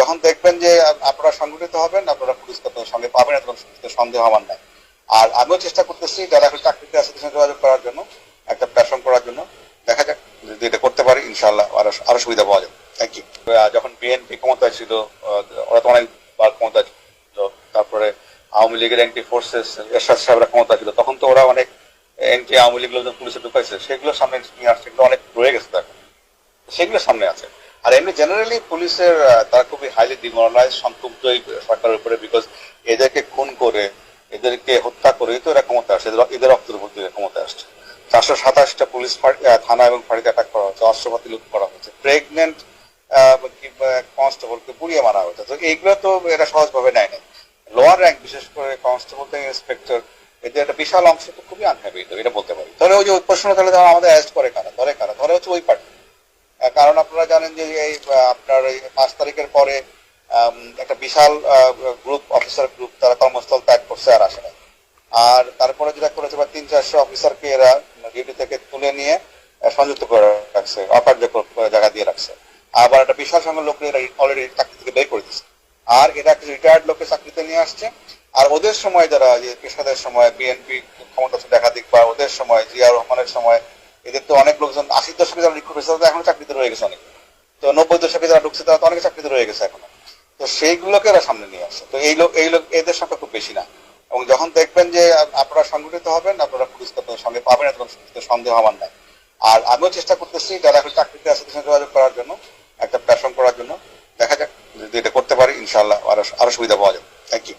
যখন দেখবেন যে আপনারা সংগঠিত হবেন, আপনারা পুলিশকে তো সঙ্গে পাবেন সন্দেহ আমার নাই। আর আমিও চেষ্টা করতেছি যারা এখন চাকরিতে আছে যোগাযোগ করার জন্য, একটা প্ল্যাটফর্ম করার জন্য। দেখা যাক যদি এটা করতে পারি ইনশাল্লাহ আরও আরও সুবিধা পাওয়া যাবে। থ্যাংক ইউ যখন বিএনপি ক্ষমতায় ছিল ওরা তো অনেকবার ক্ষমতায় ছিল। তারপরে আওয়ামী লীগের এন্টি ফোর্সেস এরশাদ সাহেবরা ক্ষমতা ছিল। তখন তো ওরা অনেক এন্টি আওয়ামী লীগ লোকজন পুলিশে ঢুকাইছে সেগুলো সামনে নিয়ে আসছে। অনেক রয়ে গেছে তো সেগুলো সামনে আছে। আর এমনি জেনারেলি পুলিশের তারা খুবই হাইলি ডিমোরালাইজ সম্পৃক্ত এই সরকারের উপরে বিকজ এদেরকে খুন করে, এদেরকে হত্যা করে তো এরা ক্ষমতা আসছে, এদের- রক্তের উপর দিয়ে ক্ষমতা আসছে। চারশো সাতাশটা পুলিশ থানা এবং ফাঁড়িতে অ্যাটাক করা হচ্ছে, অস্ত্রপাতি লুট করা হচ্ছে। প্রেগনেন্ট কনস্টেবলকে পুড়িয়ে মারা হচ্ছে তো এইগুলো তো এরা সহজভাবে নেয় না লোয়ার র্যাঙ্ক বিশেষ করে কনস্টেবল থেকে ইন্সপেক্টর এদের একটা বিশাল অংশ তো খুবই আনহ্যাপি এটা বলতে পারি। ধরে ওই যে প্রশ্ন তাহলে আমাদের অ্যারেস্ট করে কারা? ধরে কারা? ধরে হচ্ছে ওই পার্টি জানেন যে এই আপনার পাঁচ তারিখের পরে একটা বিশাল গ্রুপ অফিসার গ্রুপ তারা কর্মস্থল ত্যাগ করছে আর আসে আর তারপরে যেটা করেছে, বা তিন চারশো অফিসারকে এরা ডিউটি থেকে তুলে নিয়ে সংযুক্ত করে রাখছে, অকার্যকর করে জায়গা দিয়ে রাখছে। আবার একটা বিশাল সংখ্যক লোক এরা অলরেডি চাকরি থেকে বের করে দিচ্ছে। আর এটা একটা রিটায়ার্ড লোককে চাকরিতে নিয়ে আসছে। আর ওদের সময় যারা, যে পেশাদের সময় বিএনপি ক্ষমতা একাধিক, বা ওদের সময়, জিয়া রহমানের সময়, এদের তো অনেক লোকজন, আশির দশকে যারা রিক্রুট হয়েছে এখনও চাকরিতে রয়ে গেছে অনেক। তো নব্বই দশকে যারা ঢুকছে তারা তো অনেক চাকরিতে রয়ে গেছে এখনও। তো সেইগুলোকে এরা সামনে নিয়ে আসছে তো এই লোক এই লোক এদের সংখ্যা খুব বেশি না। এবং যখন দেখবেন যে আপনারা সংগঠিত হবেন, আপনারা পুলিশকে তো সঙ্গে পাবেন কোনো সন্দেহ আমার নাই। আর আমিও চেষ্টা করতেছি যারা এখন চাকরিতে আছে যোগাযোগ করার জন্য, একটা প্ল্যাটফর্ম করার জন্য। দেখা যাক যদি এটা করতে পারি ইনশাল্লাহ আরও আরও সুবিধা পাওয়া যাবে। Thank you